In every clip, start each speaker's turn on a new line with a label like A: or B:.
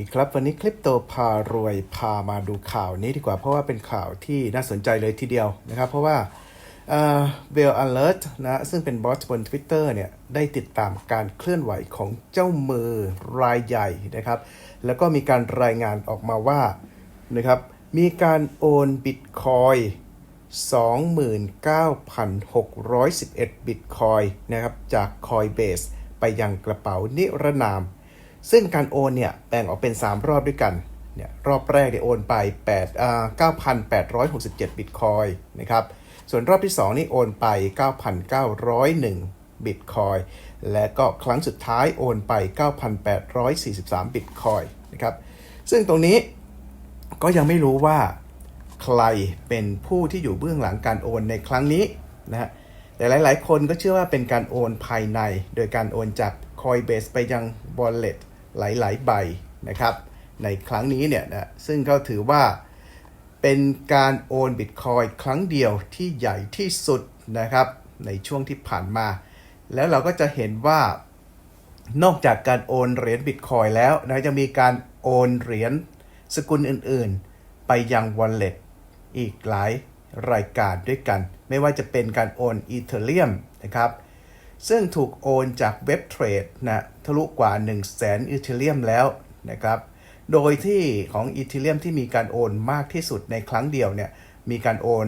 A: ดีครับวันนี้คลิปโตพารวยพามาดูข่าวนี้ดีกว่า เพราะว่าเป็นข่าวที่น่าสนใจเลยทีเดียวนะครับ เพราะว่าเบลอเลอร์ตนะซึ่งเป็นบอสบน Twitter เนี่ยได้ติดตามการเคลื่อนไหวของเจ้ามือรายใหญ่นะครับ แล้วก็มีการรายงานออกมาว่านะครับมีการโอนบิตคอย29,611 บิตคอยนะครับจาก Coinbase ไปยังกระเป๋านิรนาม ซึ่งการโอนเนี่ยแบ่งออกเป็น 3 รอบด้วยกันเนี่ยรอบแรกเนี่ยโอนไป8อ่า9,867 บิตคอยนะครับ ส่วนรอบที่ 2 นี่โอนไป 9,901 บิตคอย และก็ครั้งสุดท้ายโอนไป 9,843 บิตคอยนะครับ ซึ่งตรงนี้ก็ยังไม่รู้ว่าใครเป็นผู้ที่อยู่เบื้องหลังการโอนในครั้งนี้นะฮะ แต่หลาย ๆ คนก็เชื่อว่าเป็นการโอนภายใน โดยการโอนจาก Coinbase ไปยัง Wallet หลาย ๆ ใบนะครับ ในครั้งนี้เนี่ยนะซึ่งก็ถือว่าเป็นการโอน Bitcoin ครั้งเดียวที่ใหญ่ที่สุดนะครับในช่วงที่ผ่านมา แล้วเราก็จะเห็นว่านอกจากการโอนเหรียญบิตคอยแล้วนะจะมีการโอนเหรียญสกุลอื่น ๆ ไปยัง Wallet อีกหลาย รายการด้วยกัน ไม่ว่าจะเป็นการโอนอีเทเรียมนะครับ ซึ่งถูกโอนจากเว็บเทรดนะทะลุกว่า 1 0 0 0 0แสนอีเทเรียมแล้วนะครับ โดยที่ของอีเทเรียมที่มีการโอนมากที่สุดในครั้งเดียวเนี่ยมีการโอน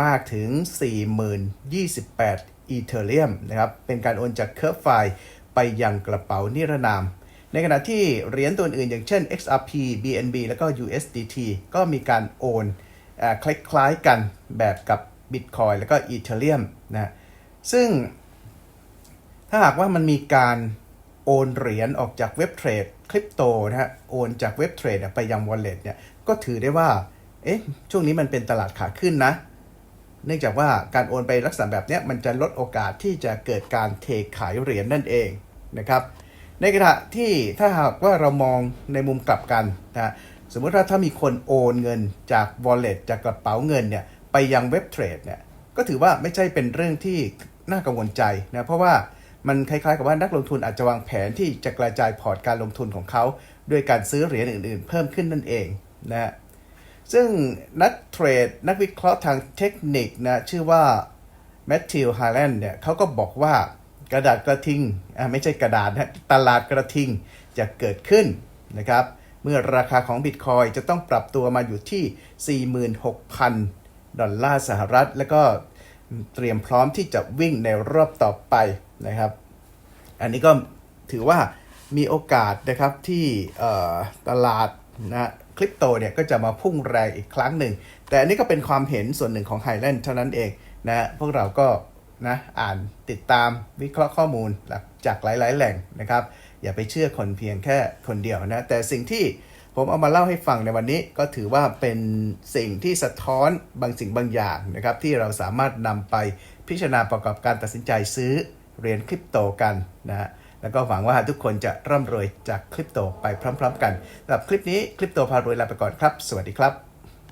A: มากถึง 40,028อีเทเรียมนะครับ เป็นการโอนจากเคอร์ไฟไปยังกระเป๋านิรนาม ในขณะที่เหรียญตัวอื่นอย่างเช่น XRP BNB แล้วก็ USDT ก็มีการโอน คล้ายๆกันแบบกับ Bitcoin แล้วก็ Ethereum นะซึ่งถ้าหากว่ามันมีการโอนเหรียญออกจากเว็บเทรดคริปโตนะฮะโอนจากเว็บเทรดไปยัง Wallet เนี่ยก็ถือได้ว่าเอ๊ะช่วงนี้มันเป็นตลาดขาขึ้นนะ เนื่องจากว่าการโอนไปลักษณะแบบเนี้ยมันจะลดโอกาสที่จะเกิดการเทขายเหรียญนั่นเองนะครับในขณะที่ถ้าหากว่าเรามองในมุมกลับกันนะ สมมติว่าถ้ามีคนโอนเงินจาก wallet จากกระเป๋าเงินเนี่ยไปยังเว็บเทรดเนี่ยก็ถือว่าไม่ใช่เป็นเรื่องที่น่ากังวลใจนะเพราะว่ามันคล้ายๆกับว่านักลงทุนอาจจะวางแผนที่จะกระจายพอร์ตการลงทุนของเขา ด้วยการซื้อเหรียญอื่นๆ เพิ่มขึ้นนั่นเองนะซึ่งนักเทรดนักวิเคราะห์ทางเทคนิคนะชื่อว่าแมทธิวฮาร์แลนด์เนี่ยเขาก็บอกว่ากระดาษกระทิงอ่าไม่ใช่กระดาษนะตลาดกระทิงจะเกิดขึ้นนะครับ เมื่อราคาของบิตคอยจะต้องปรับตัวมาอยู่ที่ 46,000 ดอลลาร์สหรัฐ แล้วก็เตรียมพร้อมที่จะวิ่งในรอบต่อไปนะครับ อันนี้ก็ถือว่ามีโอกาสนะครับที่ตลาดนะคริปโตเนี่ยก็จะมาพุ่งแรงอีกครั้งหนึ่ง แต่อันนี้ก็เป็นความเห็นส่วนหนึ่งของไฮแลนด์เท่านั้นเองนะพวกเราก็นะอ่านติดตามวิเคราะห์ข้อมูลจากหลาย ๆ แหล่งนะครับ อย่าไปเชื่อคนเพียงแค่คนเดียวนะ แต่สิ่งที่ผมเอามาเล่าให้ฟังในวันนี้ก็ถือว่าเป็นสิ่งที่สะท้อนบางสิ่งบางอย่างนะครับที่เราสามารถนำไปพิจารณาประกอบการตัดสินใจซื้อเหรียญคริปโตกันนะฮะแล้วก็หวังว่าทุกคนจะร่ำรวยจากคริปโตไปพร้อม ๆ กันสำหรับคลิปนี้คริปโตพารวยลาไปก่อนครับ สวัสดีครับ